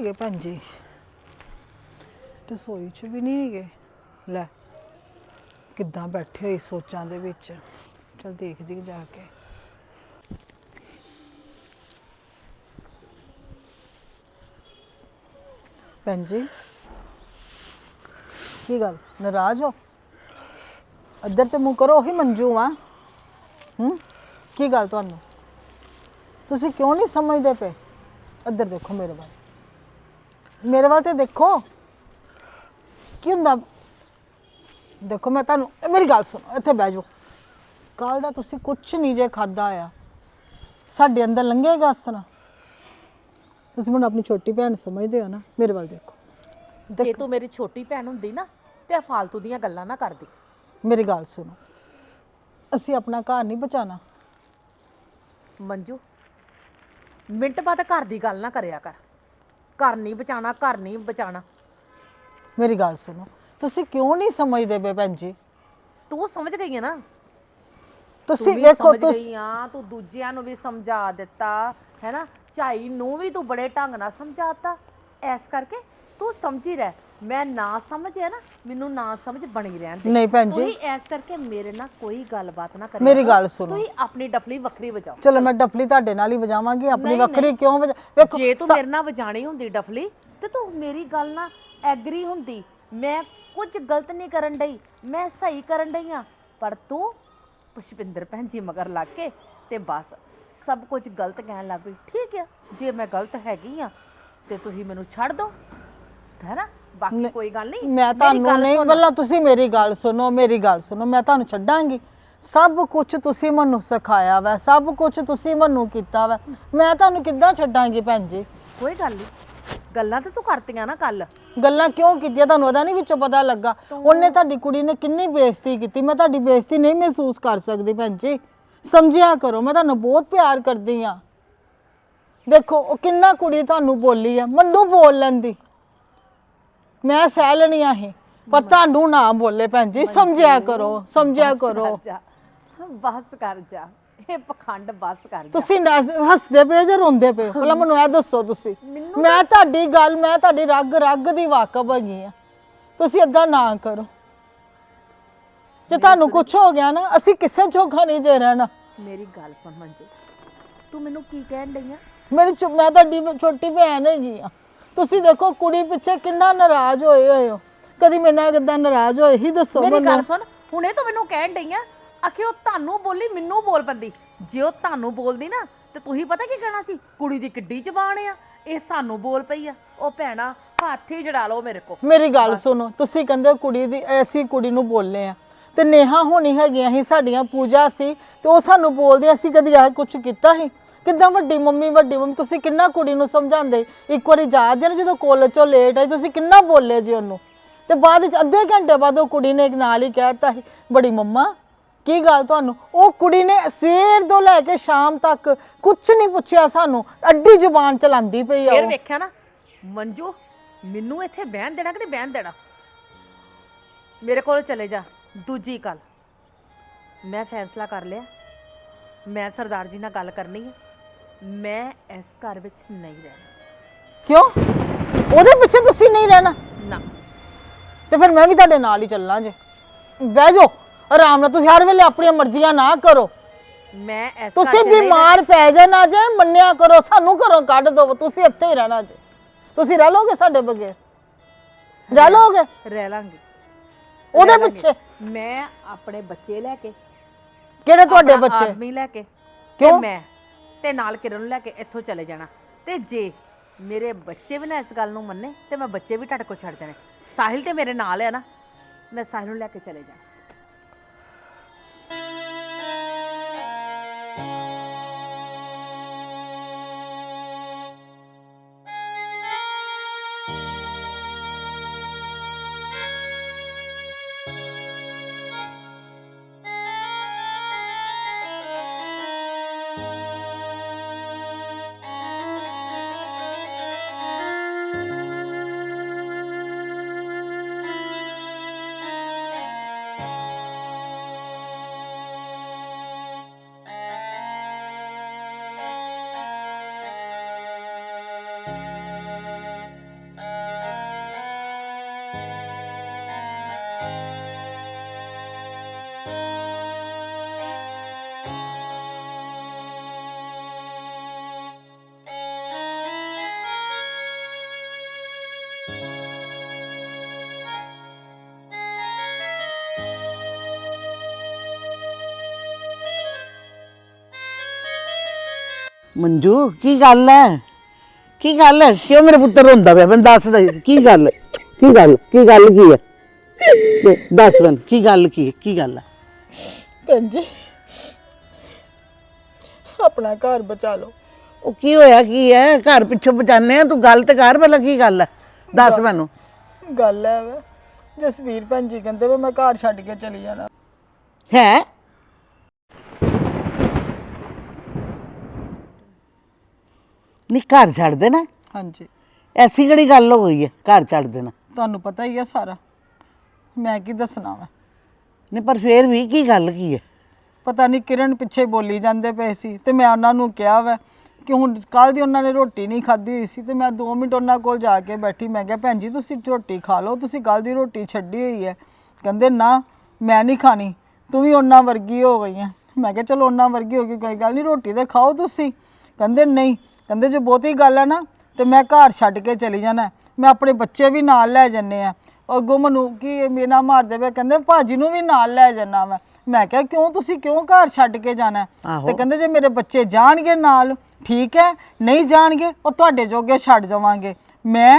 ਹੈਗੇ ਭੈਣ ਜੀ ਰਸੋਈ 'ਚ ਵੀ ਨਹੀਂ ਹੈਗੇ। ਲੈ, ਕਿੱਦਾਂ ਬੈਠੇ ਹੋਏ ਸੋਚਾਂ ਦੇ ਵਿੱਚ। ਚਲ ਦੇਖਦੀ ਜਾ ਕੇ। ਭੈਣ ਜੀ ਕੀ ਗੱਲ? ਨਾਰਾਜ਼ ਹੋ? ਇੱਧਰ ਤੇ ਮੂੰਹ ਕਰੋ, ਉਹੀ ਮੰਜੂ ਆ ਹੂੰ? ਕੀ ਗੱਲ ਤੁਹਾਨੂੰ? ਤੁਸੀਂ ਕਿਉਂ ਨਹੀਂ ਸਮਝਦੇ ਪਏ? ਇੱਧਰ ਦੇਖੋ ਮੇਰੇ ਵੱਲ। ਮੇਰੇ ਵੱਲ ਤੇ ਦੇਖੋ। ਕੀ ਹੁੰਦਾ? ਦੇਖੋ ਮੈਂ ਤੁਹਾਨੂੰ ਇਹ ਮੇਰੀ ਗੱਲ ਸੁਣੋ ਇੱਥੇ ਬਹਿ ਜਾਓ। ਕੱਲ ਦਾ ਤੁਸੀਂ ਕੁਝ ਨਹੀਂ ਜੇ ਖਾਦਾ ਆ। ਸਾਡੇ ਅੰਦਰ ਲੰਘੇਗਾ ਇਸ ਤਰ੍ਹਾਂ ਤੁਸੀਂ ਮੈਨੂੰ ਆਪਣੀ ਛੋਟੀ ਭੈਣ ਸਮਝਦੇ ਹੋ ਨਾ ਮੇਰੇ ਵੱਲ ਦੇਖੋ। ਜੇ ਤੂੰ ਮੇਰੀ ਛੋਟੀ ਭੈਣ ਹੁੰਦੀ ਨਾ ਤੇ ਇਹ ਫਾਲਤੂ ਦੀਆਂ ਗੱਲਾਂ ਨਾ ਕਰਦੀ। ਮੇਰੀ ਗੱਲ ਸੁਣੋ। ਅਸੀਂ ਆਪਣਾ ਘਰ ਨਹੀਂ ਬਚਾਣਾ ਮੰਜੂ ਮਿੰਟ ਬਾਅਦ ਘਰ ਦੀ ਗੱਲ ਨਾ ਕਰਿਆ ਕਰ। ਘਰ ਨਹੀਂ ਬਚਾਣਾ ਘਰ ਨਹੀਂ ਬਚਾਣਾ ਮੇਰੀ ਗੱਲ ਸੁਣੋ ਤੁਸੀਂ ਕਿਉਂ ਨਹੀਂ ਸਮਝਦੇ ਬੇ ਭੈਣ ਜੀ? ਤੂੰ ਸਮਝ ਗਈ ਹੈ ਨਾ? ਤੁਸੀਂ ਵੀ ਦੇਖੋ ਸਮਝ ਤੁਸੀਂ ਗਈ ਆ ਤੂੰ ਦੂਜਿਆਂ ਨੂੰ ਵੀ ਸਮਝਾ ਦਿੱਤਾ ਹੈ ਨਾ? ਝਾਈ ਨੂੰ ਵੀ ਤੂੰ ਬੜੇ ਢੰਗ ਨਾਲ ਸਮਝਾਤਾ ਐਸ ਕਰਕੇ ਤੂੰ ਸਮਝੀ ਰਹਿ। ਮੈਂ ਨਾ ਸਮਝਿਆ ਨਾ ਮੈਨੂੰ ਨਾ ਸਮਝ ਬਣੀ ਰਹਿਣ ਦੇ। ਨਹੀਂ ਭੈਣ ਜੀ। ਤੁਸੀਂ ਐਸ ਕਰਕੇ ਮੇਰੇ ਨਾਲ ਕੋਈ ਗੱਲਬਾਤ ਨਾ ਕਰਿਆ ਮੇਰੀ। ਗੱਲ ਸੁਣੋ। ਤੁਸੀਂ ਆਪਣੀ ਡਫਲੀ ਵੱਖਰੀ ਵਜਾਓ। ਚਲੋ ਮੈਂ ਡਫਲੀ ਤੁਹਾਡੇ ਨਾਲ ਹੀ ਵਜਾਵਾਂਗੀ ਆਪਣੀ ਵੱਖਰੀ ਕਿਉਂ ਵਜਾ ਵੇਖੋ ਜੇ ਤੂੰ ਮੇਰੇ ਨਾਲ ਵਜਾਣੀ ਹੁੰਦੀ ਡਫਲੀ ਤੇ ਤੂੰ ਮੇਰੀ ਗੱਲ ਨਾਲ ਐਗਰੀ ਹੁੰਦੀ। ਮੈਂ ਕੁਝ ਗਲਤ ਨਹੀਂ ਕਰਨ ਡਈ ਮੈਂ ਸਹੀ ਕਰਨ ਡਈ ਆ। ਪਰ ਤੂੰ ਪੁਸ਼ਪਿੰਦਰ ਭੈਣ ਜੀ ਮਗਰ ਲੱਗ ਕੇ ਤੇ ਬਸ ਸਭ ਕੁਝ ਗਲਤ ਕਹਿਣ ਲੱਗ ਪਈ। ਠੀਕ ਆ ਜੇ ਮੈਂ ਗਲਤ ਹੈਗੀ ਆ ਤੇ ਤੁਸੀਂ ਮੈਨੂੰ ਛੱਡ ਦਿਓ ਹੈ ਬਾਕੀ ਕੋਈ ਗੱਲ ਨਹੀਂ ਮੈਂ ਮੇਰੀ ਤੁਹਾਨੂੰ ਗੱਲ ਨਹੀਂ ਸੁਣ। ਤੁਸੀਂ ਮੇਰੀ ਗੱਲ ਸੁਣੋ ਮੇਰੀ ਗੱਲ ਸੁਣੋ ਮੈਂ ਤੁਹਾਨੂੰ ਛੱਡਾਂਗੀ। ਸਭ ਕੁਝ ਤੁਸੀਂ ਮੈਨੂੰ ਸਿਖਾਇਆ ਵਾ ਸਭ ਕੁਝ ਤੁਸੀਂ ਮੈਨੂੰ ਕੀਤਾ ਵਾ। ਮੈਂ ਤੁਹਾਨੂੰ ਕਿੱਦਾਂ ਛੱਡਾਂਗੀ ਭੈਣ ਜੀ? ਕੋਈ ਗੱਲ ਨਹੀਂ ਗੱਲਾਂ ਤੇ ਤੂੰ ਕਰਤੀਆਂ ਨਾ ਕੱਲ ਗੱਲਾਂ ਕਿਉਂ ਕੀਤੀਆਂ? ਤੁਹਾਨੂੰ ਉਹਦਾ ਨਹੀਂ ਵਿੱਚੋਂ ਪਤਾ ਲੱਗਾ। ਉਹਨੇ ਤੁਹਾਡੀ ਕੁੜੀ ਨੇ ਕਿੰਨੀ ਬੇਇੱਜ਼ਤੀ ਕੀਤੀ। ਮੈਂ ਤੁਹਾਡੀ ਬੇਇੱਜ਼ਤੀ ਨਹੀਂ ਮਹਿਸੂਸ ਕਰ ਸਕਦੀ ਭੈਣ ਜੀ। ਸਮਝਿਆ ਕਰੋ ਮੈਂ ਤੁਹਾਨੂੰ ਬਹੁਤ ਪਿਆਰ ਕਰਦੀ ਆ ਦੇਖੋ ਉਹ ਕਿੰਨਾ ਕੁੜੀ ਤੁਹਾਨੂੰ ਬੋਲੀ ਆ। ਮੈਨੂੰ ਬੋਲ ਲੈਂਦੀ। ਮੈਂ ਸਹਿ ਲੈਣੀਆਂ ਸੀ ਪਰ ਤੁਹਾਨੂੰ ਨਾ ਬੋਲੇ ਭੈਣ ਜੀ ਸਮਝਿਆ ਕਰੋ ਸਮਝਿਆ ਬਸ ਕਰੋ। ਕਰ ਜਾ। ਬਸ ਕਰ ਜਾ। ਇਹ ਪਖੰਡ ਬਸ ਕਰ ਜਾ। ਤੁਸੀਂ ਨਾ- ਹੱਸਦੇ ਪਏ ਜਾਂ ਰੋਂਦੇ ਪਏ ਹੋ? ਭਲਾ ਮੈਨੂੰ ਇਹ ਦੱਸੋ ਤੁਸੀਂ। ਮੈਂ ਤੁਹਾਡੀ ਗੱਲ ਮੈਂ ਤੁਹਾਡੀ ਰੱਗ ਰੱਗ ਦੀ ਵਾਕਬ ਹੈਗੀ ਆ। ਤੁਸੀਂ ਏਦਾਂ ਨਾ ਕਰੋ। ਜੇ ਤੁਹਾਨੂੰ ਕੁਝ ਹੋ ਗਿਆ ਨਾ ਅਸੀਂ ਕਿਸੇ ਜੋਗਾ ਨਹੀਂ ਜੇ ਰਹਿਣਾ। ਮੇਰੀ ਗੱਲ ਸੁਣ ਮੰਜੂ। ਤੂੰ ਮੈਨੂੰ ਕੀ ਕਹਿਣ ਡਈ ਆ? ਮੇਰੀ ਮੈਂ ਤੁਹਾਡੀ ਛੋਟੀ ਭੈਣ ਹੈਗੀ ਆ। ਤੁਸੀਂ ਦੇਖੋ ਕੁੜੀ ਪਿੱਛੇ ਕਿੰਨਾ ਨਾਰਾਜ਼ ਹੋਏ ਹੋਏ ਹੋ। ਕਦੀ ਮੇਰੇ ਨਾਲ ਕਿੱਦਾਂ ਨਾਰਾਜ਼ ਹੋਏ ਹੀ ਦੱਸੋ ਮੇਰੀ ਗੱਲ ਸੁਣ ਹੁਣੇ ਤੂੰ ਮੈਨੂੰ ਕਹਿਣ ਡਈ ਆ ਆਖੇ ਉਹ ਤੁਹਾਨੂੰ ਬੋਲੀ ਮੈਨੂੰ ਬੋਲ ਪੰਦੀ। ਜੇ ਉਹ ਤੁਹਾਨੂੰ ਬੋਲਦੀ ਨਾ ਤੇ ਤੁਸੀਂ ਪਤਾ ਕੀ ਕਹਿਣਾ ਸੀ? ਕੁੜੀ ਦੀ ਕਿੱਡੀ ਜ਼ਬਾਨ ਆ ਇਹ ਸਾਨੂੰ ਬੋਲ ਪਈ ਆ। ਉਹ ਭੈਣਾ ਹੱਥ ਹੀ ਜੜਾ ਲਓ ਮੇਰੇ ਕੋ ਮੇਰੀ ਗੱਲ ਸੁਣੋ ਤੁਸੀਂ ਕਹਿੰਦੇ ਹੋ ਕੁੜੀ ਦੀ ਐਸੀ ਕੁੜੀ ਨੂੰ ਬੋਲੇ ਆ। ਤੇ ਨੇਹਾ ਹੋਣੀ ਹੈਗੀਆਂ ਸੀ ਸਾਡੀਆਂ ਪੂਜਾ ਸੀ ਤੇ ਉਹ ਸਾਨੂੰ ਬੋਲਦੇ ਅਸੀਂ ਕਦੀ ਆ ਕੁਝ ਕੀਤਾ ਸੀ? ਕਿੱਦਾਂ ਵੱਡੀ ਮੰਮੀ ਵੱਡੀ ਮੰਮੀ ਤੁਸੀਂ ਕਿੰਨਾ ਕੁੜੀ ਨੂੰ ਸਮਝਾਉਂਦੇ? ਇੱਕ ਵਾਰੀ ਜੇ ਨਾ ਜਦੋਂ ਕਾਲਜ ਚੋਂ ਲੇਟ ਆਈ ਤੁਸੀਂ ਕਿੰਨਾ ਬੋਲੇ ਜੀ ਉਹਨੂੰ? ਤੇ ਬਾਅਦ ਵਿੱਚ ਅੱਧੇ ਘੰਟੇ ਬਾਅਦ ਉਹ ਕੁੜੀ ਨੇ ਇੱਕ ਨਾਲ ਹੀ ਕਹਿਤਾ ਬੜੀ ਮੰਮਾ ਕੀ ਗੱਲ ਤੁਹਾਨੂੰ? ਉਹ ਕੁੜੀ ਨੇ ਸਵੇਰ ਤੋਂ ਲੈ ਕੇ ਸ਼ਾਮ ਤੱਕ ਕੁਝ ਨਹੀਂ ਪੁੱਛਿਆ ਸਾਨੂੰ ਅੱਡੀ ਜ਼ੁਬਾਨ ਚਲਾਉਂਦੀ ਪਈ ਆ ਫੇਰ ਉਹ। ਵੇਖਿਆ ਨਾ ਮੰਜੂ ਮੈਨੂੰ ਇੱਥੇ ਬਹਿਣ ਦੇਣਾ ਕਿ ਨਹੀਂ ਬਹਿਣ ਦੇਣਾ? ਮੇਰੇ ਕੋਲ ਚਲੇ ਜਾ ਦੂਜੀ ਗੱਲ। ਮੈਂ ਫੈਸਲਾ ਕਰ ਲਿਆ ਮੈਂ ਸਰਦਾਰ ਜੀ ਨਾਲ ਗੱਲ ਕਰਨੀ ਹੈ ਮੈਂ ਇਸ ਘਰ ਵਿੱਚ ਨਹੀਂ ਰਹਿਣਾ। ਕਿਉਂ? ਉਹਦੇ ਪਿੱਛੇ ਤੁਸੀਂ ਨਹੀਂ ਰਹਿਣਾ? ਨਾ। ਤੇ ਫਿਰ ਮੈਂ ਵੀ ਤੁਹਾਡੇ ਨਾਲ ਹੀ ਚੱਲਾਂ ਜੇ। ਬਹਿ ਜਾਓ ਆਰਾਮ ਨਾਲ। ਤੁਸੀਂ ਹਰ ਵੇਲੇ ਆਪਣੀਆਂ ਮਰਜ਼ੀਆਂ ਨਾ ਕਰੋ। ਮੈਂ ਇਸ ਘਰ ਤੁਸੀਂ 'ਚ ਨਹੀਂ ਬਿਮਾਰ ਪੈ ਜਾਣਾ ਜੇ ਮੰਨਿਆ ਕਰੋ ਸਾਨੂੰ ਘਰੋਂ ਕੱਢ ਦਿਓ। ਤੁਸੀਂ ਇੱਥੇ ਹੀ ਰਹਿਣਾ ਜੇ। ਤੁਸੀਂ ਰਹਿ ਲੋਗੇ ਸਾਡੇ ਬਗੈਰ? ਰਹਿ ਲੋਗੇ ਰਹਿ- ਰਹਿ ਲਾਂਗੀ। ਉਹਦੇ ਰਹਿ ਲਾਂਗੀ। ਪਿੱਛੇ ਮੈਂ ਆਪਣੇ ਬੱਚੇ ਲੈ ਕੇ ਕਿਹੜੇ ਤੁਹਾਡੇ ਆਪਣਾ ਬੱਚੇ? ਆਦਮੀ ਲੈ ਕੇ ਤੇ ਕਿਉਂ? ਮੈਂ ਤੇ ਨਾਲ ਕਿਰਨ ਨੂੰ ਲੈ ਕੇ ਇੱਥੋਂ ਚਲੇ ਜਾਣਾ। ਤੇ ਜੇ ਮੇਰੇ ਬੱਚੇ ਵੀ ਨਾ ਇਸ ਗੱਲ ਨੂੰ ਮੰਨੇ, ਤੇ ਮੈਂ ਬੱਚੇ ਵੀ ਤੁਹਾਡੇ ਕੋਲ ਛੱਡ ਜਾਣੇ। ਸਾਹਿਲ ਤੇ ਮੇਰੇ ਨਾਲ ਹੈ ਨਾ, ਮੈਂ ਸਾਹਿਲ ਨੂੰ ਲੈ ਕੇ ਚਲੇ ਜਾਣਾ। ਮੰਜੂ ਕੀ ਗੱਲ ਹੈ ਕੀ ਗੱਲ ਹੈ ਕਿਉਂ ਮੇਰੇ ਪੁੱਤਰ ਰੋਂਦਾ ਪਿਆ ਮੈਨੂੰ ਦੱਸ ਦੇ ਕੀ ਗੱਲ ਹੈ? ਕੀ ਗੱਲ ਕੀ ਗੱਲ ਕੀ ਹੈ ਦੱਸ ਮੈਨੂੰ ਕੀ ਗੱਲ ਕੀ ਹੈ ਕੀ ਗੱਲ ਹੈ ਭੈਣ ਜੀ ਆਪਣਾ ਘਰ ਬਚਾ ਲਓ। ਉਹ ਕੀ ਹੋਇਆ ਕੀ ਹੈ ਘਰ ਪਿੱਛੋਂ ਬਚਾਨੇ ਆ ਤੂੰ ਗੱਲ ਤੇ ਕਰ ਪਹਿਲਾਂ ਕੀ ਗੱਲ ਹੈ ਦੱਸ ਮੈਨੂੰ। ਗੱਲ ਹੈ ਵੇ ਜਸਵੀਰ ਭੈਣ ਜੀ ਕਹਿੰਦੇ ਵੀ ਮੈਂ ਘਰ ਛੱਡ ਕੇ ਚਲੀ ਜਾਣਾ। ਹੈ? ਨਹੀਂ ਘਰ ਛੱਡ ਦੇਣਾ। ਹਾਂਜੀ। ਐਸੀ ਕਿਹੜੀ ਗੱਲ ਹੋ ਗਈ ਹੈ ਘਰ ਛੱਡ ਦੇਣਾ। ਤੁਹਾਨੂੰ ਪਤਾ ਹੀ ਹੈ ਸਾਰਾ। ਮੈਂ ਕੀ ਦੱਸਣਾ ਵਾ? ਨਹੀਂ ਪਰ ਫੇਰ ਵੀ ਕੀ ਗੱਲ ਕੀ ਹੈ? ਪਤਾ ਨਹੀਂ ਕਿਰਨ ਪਿੱਛੇ ਬੋਲੀ ਜਾਂਦੇ ਪਏ ਸੀ ਤੇ ਮੈਂ ਉਹਨਾਂ ਨੂੰ ਕਿਹਾ ਵਾ ਕਿ ਹੁਣ ਕੱਲ ਦੀ ਉਹਨਾਂ ਨੇ ਰੋਟੀ ਨਹੀਂ ਖਾਧੀ ਹੋਈ ਸੀ ਤੇ ਮੈਂ 2 ਮਿੰਟ ਉਹਨਾਂ ਕੋਲ ਜਾ ਕੇ ਬੈਠੀ ਮੈਂ ਕਿਹਾ ਭੈਣ ਜੀ ਤੁਸੀਂ ਰੋਟੀ ਖਾ ਲਓ ਤੁਸੀਂ ਕੱਲ ਦੀ ਰੋਟੀ ਛੱਡੀ ਹੋਈ ਹੈ। ਕਹਿੰਦੇ ਨਾ ਮੈਂ ਨਹੀਂ ਖਾਣੀ ਤੂੰ ਵੀ ਉਹਨਾਂ ਵਰਗੀ ਹੋ ਗਈ ਹੈ। ਮੈਂ ਕਿਹਾ ਚਲੋ ਉਹਨਾਂ ਵਰਗੀ ਹੋ ਗਈ ਕੋਈ ਗੱਲ ਨਹੀਂ ਰੋਟੀ ਤੇ ਖਾਓ ਤੁਸੀਂ। ਕਹਿੰਦੇ ਨਹੀਂ ਕਹਿੰਦੇ ਜੇ ਬਹੁਤੀ ਗੱਲ ਹੈ ਨਾ ਤੇ ਮੈਂ ਘਰ ਛੱਡ ਕੇ ਚਲੀ ਜਾਣਾ। ਮੈਂ ਆਪਣੇ ਬੱਚੇ ਵੀ ਨਾਲ ਲੈ ਜੰਨੇ ਆ। ਅੱਗੋਂ ਮੈਨੂੰ ਕੀ ਮੇਨਾ ਮਾਰਦੇ ਪਏ ਕਹਿੰਦੇ ਭਾਜੀ ਨੂੰ ਵੀ ਨਾਲ ਲੈ ਜਾਣਾ ਮੈਂ ਮੈਂ ਕਿਹਾ ਕਿਉਂ ਤੁਸੀਂ ਕਿਉਂ ਘਰ ਛੱਡ ਕੇ ਜਾਣਾ? ਆਹੋ। ਤੇ ਕਹਿੰਦੇ ਜੇ ਮੇਰੇ ਬੱਚੇ ਜਾਣਗੇ ਨਾਲ ਠੀਕ ਹੈ ਨਹੀਂ ਜਾਣਗੇ ਉਹ ਤੁਹਾਡੇ ਜੋਗੇ ਛੱਡ ਜਾਵਾਂਗੇ ਮੈਂ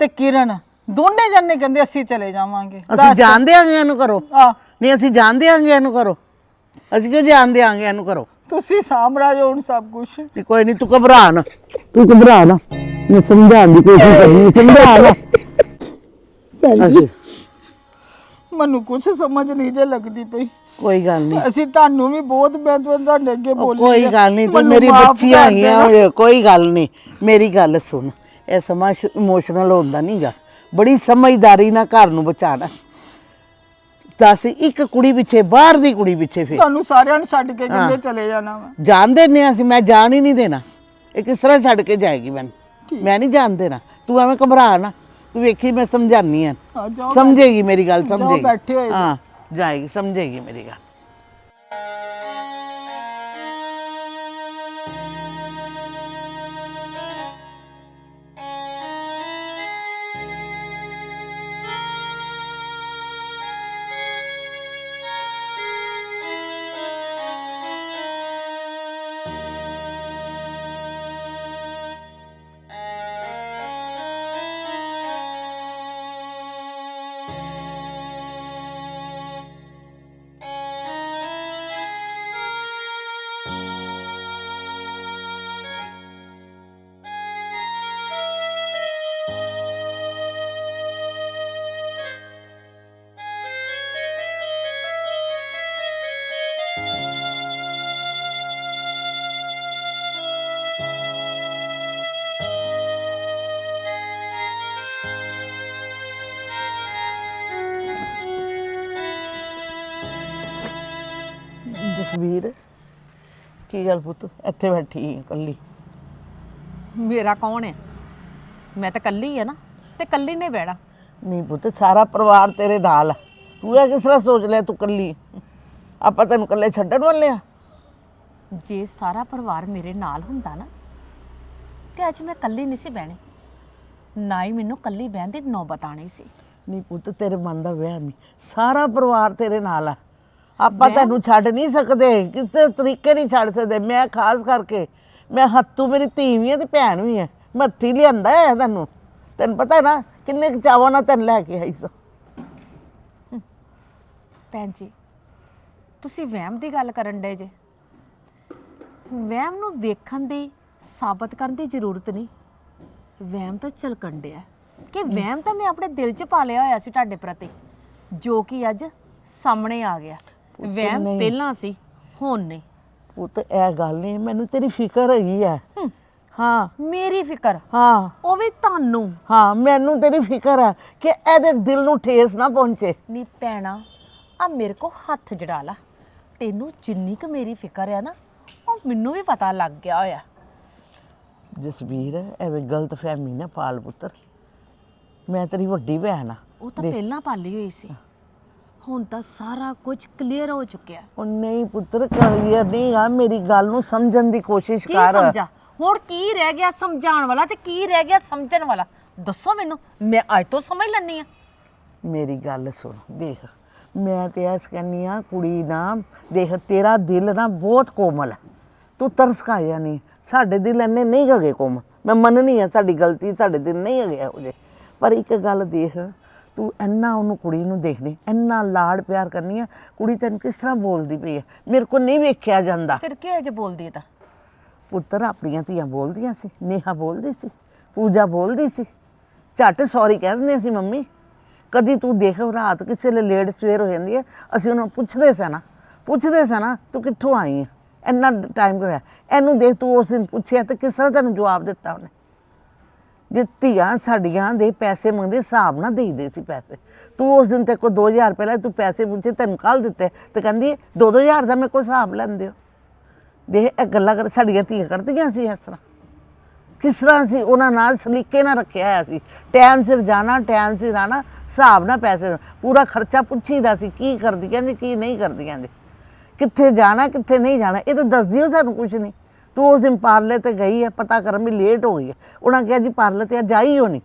ਤੇ ਕਿਰਨ ਦੋਨੇ ਜਣੇ ਕਹਿੰਦੇ ਅਸੀਂ ਚਲੇ ਜਾਵਾਂਗੇ। ਅਸੀਂ ਜਾਣਦੇ ਆਂਗੇ ਇਹਨੂੰ ਕਰੋ ਆ ਨਹੀਂ ਅਸੀਂ ਜਾਣਦੇ ਆਂਗੇ ਇਹਨੂੰ ਕਰੋ ਅਸੀਂ ਕਿਉਂ ਜਾਣਦੇ ਆਂਗੇ ਇਹਨੂੰ ਕਰੋ ਤੁਸੀਂ ਸਾਂਭਰਾ ਜੋ ਹੁਣ ਸਭ ਕੁਝ ਨਹੀਂ ਕੋਈ ਨਹੀਂ ਤੂੰ ਘਬਰਾ ਨਾ। ਤੂੰ ਘਬਰਾ ਨਾ। ਮੈਂ ਸਮਝਾਉਣ ਦੀ ਕੋਸ਼ਿਸ਼ ਕਰਨੀ ਸਮਝਾ ਨਾ। ਮੈਨੂੰ ਕੁਝ ਸਮਝ ਨਹੀਂ ਜੇ ਲੱਗਦੀ ਪਈ। ਕੋਈ ਗੱਲ ਨਹੀਂ। ਅਸੀਂ ਤੁਹਾਨੂੰ ਵੀ ਬਹੁਤ ਮੈਂ ਤੁਹਾਡੇ ਅੱਗੇ ਬੋਲੀ ਕੋਈ। ਗੱਲ ਨਹੀਂ ਤੂੰ ਮੇਰੀ ਬੱਚੀ ਕਰ ਆਈ ਦੇਣਾ। ਆ ਕੋਈ ਗੱਲ ਨਹੀਂ। ਮੇਰੀ ਗੱਲ ਸੁਣ ਇਹ ਸਮਾਂ ਇਮੋਸ਼ਨਲ ਹੁੰਦਾ ਨਹੀਂਗਾ ਬੜੀ ਸਮਝਦਾਰੀ ਨਾਲ ਘਰ ਨੂੰ ਬਚਾਣਾ ਦੱਸ ਇੱਕ ਕੁੜੀ ਪਿੱਛੇ ਬਾਹਰ ਦੀ ਕੁੜੀ ਪਿੱਛੇ ਫੇਰ। ਸਾਨੂੰ ਸਾਰਿਆਂ ਨੂੰ ਛੱਡ ਕੇ ਕਹਿੰਦੇ ਚਲੇ ਜਾਣਾ ਵਾ? ਜਾਣ ਹਾਂ ਅਸੀਂ ਮੈਂ ਜਾਣ ਹੀ ਨਹੀਂ ਦੇਣਾ। ਇਹ ਕਿਸ ਤਰ੍ਹਾਂ ਛੱਡ ਕੇ ਜਾਏਗੀ ਮੈਨੂੰ? ਮੈਂ ਨਹੀਂ ਜਾਣ ਦੇਣਾ। ਤੂੰ ਐਵੇਂ ਘਬਰਾ ਨਾ। ਤੂੰ ਵੇਖੀ ਮੈਂ ਸਮਝਾਨੀ ਆ। ਸਮਝੇਗੀ ਮੇਰੀ ਗੱਲ ਸਮਝੇਗੀ। ਬੈਠੇ ਹੋਏ ਜੀ। ਹਾਂ ਜਾਏਗੀ ਸਮਝੇਗੀ ਮੇਰੀ ਗੱਲ। ਜਸਵੀਰ ਕੀ ਗੱਲ ਪੁੱਤ? ਇੱਥੇ ਬੈਠੀ ਹੈ ਇਕੱਲੀ। ਮੇਰਾ ਕੌਣ ਹੈ? ਮੈਂ ਤਾਂ ਕੱਲੀ ਆ ਨਾ ਤੇ ਕੱਲੀ ਨੇ ਬਹਿਣਾ। ਨਹੀਂ ਪੁੱਤ ਸਾਰਾ ਪਰਿਵਾਰ ਤੇਰੇ ਨਾਲ ਤੂੰ ਇਹ ਕਿਸ ਤਰ੍ਹਾਂ ਸੋਚ ਲਿਆ ਤੂੰ ਇਕੱਲੀ? ਆਪਾਂ ਤੈਨੂੰ ਇਕੱਲੇ ਛੱਡਣ ਵਾਲੇ ਆ। ਜੇ ਸਾਰਾ ਪਰਿਵਾਰ ਮੇਰੇ ਨਾਲ ਹੁੰਦਾ ਨਾ ਤੇ ਅੱਜ ਮੈਂ ਕੱਲੀ ਨਹੀਂ ਸੀ ਬਹਿਣੀ। ਨਾ ਹੀ ਮੈਨੂੰ ਕੱਲੀ ਬਹਿਣ ਦੀ ਨੌਬਤ ਆਣੀ ਸੀ। ਨਹੀਂ ਪੁੱਤ ਤੇਰੇ ਮਨ ਦਾ ਵਹਿਮ ਹੀ। ਸਾਰਾ ਪਰਿਵਾਰ ਤੇਰੇ ਨਾਲ ਆ। ਆਪਾਂ ਤੈਨੂੰ ਛੱਡ ਨਹੀਂ ਸਕਦੇ ਕਿਸੇ ਤਰੀਕੇ ਨਹੀਂ ਛੱਡ ਸਕਦੇ। ਮੈਂ ਖਾਸ ਕਰਕੇ ਮੈਂ ਹੱਥੂ ਮੇਰੀ ਧੀ ਵੀ ਹੈ ਤੇ ਭੈਣ ਵੀ ਹੈ। ਮੈਂ ਹੱਥੀ ਲਿਆਂਦਾ ਹੈ ਤੈਨੂੰ। ਤੈਨੂੰ ਪਤਾ ਹੈ ਨਾ ਕਿੰਨੇ ਕੁ ਚਾਵਾਂ ਨਾਲ ਤੈਨੂੰ ਲੈ ਕੇ ਆਈ ਸਾਂ। ਭੈਣ ਜੀ ਤੁਸੀਂ ਵਹਿਮ ਦੀ ਗੱਲ ਕਰਨ ਡੇ ਜੇ। ਵਹਿਮ ਨੂੰ ਵੇਖਣ ਦੀ ਸਾਬਤ ਕਰਨ ਦੀ ਜ਼ਰੂਰਤ ਨਹੀਂ। ਵਹਿਮ ਤਾਂ ਝਲਕਣ ਡਿਆ ਕਿ ਵਹਿਮ ਤਾਂ ਮੈਂ ਆਪਣੇ ਦਿਲ 'ਚ ਪਾ ਲਿਆ ਹੋਇਆ ਸੀ ਤੁਹਾਡੇ ਪ੍ਰਤੀ ਜੋ ਕਿ ਅੱਜ ਸਾਹਮਣੇ ਆ ਗਿਆ। ਵਹਿਮ ਨਹੀਂ। ਪਹਿਲਾਂ ਸੀ ਹੁਣ ਨਹੀਂ। ਪੁੱਤ ਇਹ ਗੱਲ ਨਹੀਂ ਮੈਨੂੰ ਤੇਰੀ ਫਿਕਰ ਹੈਗੀ ਹੈ। ਹਾਂ। ਮੇਰੀ ਫਿਕਰ? ਹਾਂ। ਉਹ ਵੀ ਤੁਹਾਨੂੰ। ਹਾਂ ਮੈਨੂੰ ਤੇਰੀ ਫਿਕਰ ਹੈ ਕਿ ਇਹਦੇ ਦਿਲ ਨੂੰ ਠੇਸ ਨਾ ਪਹੁੰਚੇ। ਨੀ ਭੈਣਾ ਆ ਮੇਰੇ ਕੋ ਹੱਥ ਜੜਾ ਲਾ। ਤੈਨੂੰ ਜਿੰਨੀ ਕੁ ਮੇਰੀ ਫਿਕਰ ਆ ਨਾ ਉਹ ਮੈਨੂੰ ਵੀ ਪਤਾ ਲੱਗ ਗਿਆ ਹੋਇਆ। ਜਸਵੀਰ ਐਵੇਂ ਗਲਤ ਫਹਿਮੀ ਨਾ ਪਾਲ ਪੁੱਤਰ। ਮੈਂ ਤੇਰੀ ਵੱਡੀ ਭੈਣ ਆ। ਉਹ ਤਾਂ ਪਹਿਲਾਂ ਪਾਲੀ ਹੋਈ ਸੀ। ਹੁਣ ਤਾਂ ਸਾਰਾ ਕੁਝ ਕਲੀਅਰ ਹੋ ਚੁੱਕਿਆ ਉਹ ਨਹੀਂ ਪੁੱਤਰ ਕਰੀਏ ਨਹੀਂ ਆ ਮੇਰੀ ਗੱਲ ਨੂੰ ਸਮਝਣ ਦੀ ਕੋਸ਼ਿਸ਼ ਕੀ ਕਰ। ਸਮਝਾ? ਹੁਣ ਕੀ ਰਹਿ ਗਿਆ ਸਮਝਾਉਣ ਵਾਲਾ ਤੇ ਕੀ ਰਹਿ ਗਿਆ ਸਮਝਣ ਵਾਲਾ? ਦੱਸੋ ਮੈਨੂੰ ਮੈਂ ਅੱਜ ਤੋਂ ਸਮਝ ਲੈਣੀ ਆ ਮੇਰੀ ਗੱਲ ਸੁਣ ਦੇਖ ਮੈਂ ਤੇ ਐਸ ਕਹਿੰਨੀ ਆ ਕੁੜੀ ਨਾ ਦੇਖ ਤੇਰਾ ਦਿਲ ਨਾ ਬਹੁਤ ਕੋਮਲ ਹੈ। ਤੂੰ ਤਰਸ ਖਾਇਆ ਨਹੀਂ ਸਾਡੇ ਦਿਲ ਇੰਨੇ ਨਹੀਂ ਹੈਗੇ ਕੁਮ ਮੈਂ ਮੰਨਨੀ ਆ ਸਾਡੀ ਗਲਤੀ ਸਾਡੇ ਦਿਲ ਨਹੀਂ ਹੈਗੇ ਇਹੋ ਜਿਹੇ। ਪਰ ਇੱਕ ਗੱਲ ਦੇਖ ਤੂੰ ਇੰਨਾ ਉਹਨੂੰ ਕੁੜੀ ਨੂੰ ਦੇਖਣੀ ਇੰਨਾ ਲਾਡ ਪਿਆਰ ਕਰਨੀ ਆ ਕੁੜੀ ਤੈਨੂੰ ਕਿਸ ਤਰ੍ਹਾਂ ਬੋਲਦੀ ਪਈ ਹੈ ਮੇਰੇ ਕੋਲ ਨਹੀਂ ਵੇਖਿਆ ਜਾਂਦਾ। ਫਿਰ ਕੀ ਜੇ ਬੋਲਦੀ ਹੈ ਤਾਂ? ਪੁੱਤਰ ਆਪਣੀਆਂ ਧੀਆਂ ਬੋਲਦੀਆਂ ਸੀ ਨੇਹਾ ਬੋਲਦੀ ਸੀ ਪੂਜਾ ਬੋਲਦੀ ਸੀ। ਝੱਟ ਸੌਰੀ ਕਹਿ ਦਿੰਦੇ ਸੀ ਮੰਮੀ ਕਦੀ ਤੂੰ ਦੇਖ ਰਾਤ ਕਿਸੇ ਵੇਲੇ ਲੇਟ ਸਵੇਰ ਹੋ ਜਾਂਦੀ ਹੈ ਅਸੀਂ ਉਹਨੂੰ ਪੁੱਛਦੇ ਸਾਂ ਨਾ ਪੁੱਛਦੇ ਸਾਂ ਨਾ ਤੂੰ ਕਿੱਥੋਂ ਆਈ ਹੈ ਇੰਨਾ ਟਾਈਮ ਹੋਇਆ। ਇਹਨੂੰ ਦੇਖ ਤੂੰ ਉਸ ਦਿਨ ਪੁੱਛਿਆ ਤੇ ਕਿਸ ਤਰ੍ਹਾਂ ਤੈਨੂੰ ਜਵਾਬ ਦਿੱਤਾ ਉਹਨੇ? ਜੇ ਧੀਆਂ ਸਾਡੀਆਂ ਦੇ ਪੈਸੇ ਮੰਗਦੇ, ਹਿਸਾਬ ਨਾਲ ਦੇਈਦੇ ਸੀ ਪੈਸੇ। ਤੂੰ ਉਸ ਦਿਨ ਤੇ ਕੋ 2000 ਪਹਿਲਾਂ ਤੂੰ ਪੈਸੇ ਪੁੱਛੇ, ਤੈਨੂੰ ਕੱਲ ਦਿੱਤੇ ਤੇ ਕਹਿੰਦੀ 2-2000 ਦਾ ਮੇਰੇ ਕੋਲ ਹਿਸਾਬ ਲੈਂਦੇ ਹੋ। ਦੇ ਇਹ ਗੱਲਾਂ ਕਰ, ਸਾਡੀਆਂ ਧੀਆਂ ਕਰਦੀਆਂ ਸੀ ਇਸ ਤਰ੍ਹਾਂ। ਕਿਸ ਤਰ੍ਹਾਂ ਸੀ, ਉਹਨਾਂ ਨਾਲ ਸਲੀਕੇ ਨਾਲ ਰੱਖਿਆ ਹੋਇਆ ਸੀ। ਟਾਈਮ ਸਿਰ ਜਾਣਾ, ਟਾਈਮ ਸਿਰ ਆਣਾ, ਹਿਸਾਬ ਨਾਲ ਪੈਸੇ ਪੂਰਾ ਖਰਚਾ ਪੁੱਛੀਦਾ ਸੀ, ਕੀ ਕਰਦੀਆਂ ਜੀ ਕੀ ਨਹੀਂ ਕਰਦੀਆਂ ਜੀ ਕਿੱਥੇ ਜਾਣਾ, ਕਿੱਥੇ ਨਹੀਂ ਜਾਣਾ, ਇਹ ਤਾਂ ਦੱਸਦੀ ਹੋ ਸਾਨੂੰ ਕੁਝ ਨਹੀਂ। ਤੂੰ ਉਸ ਦਿਨ ਪਾਰਲੇ ਤੇ ਗਈ ਹੈ, ਪਤਾ ਕਰਨ ਵੀ ਲੇਟ ਹੋ ਗਈ ਹੈ। ਉਹਨਾਂ ਕਿਹਾ ਜੀ ਪਾਰਲੇ ਤੇ ਅੱਜ ਆਈ ਨਹੀਂ।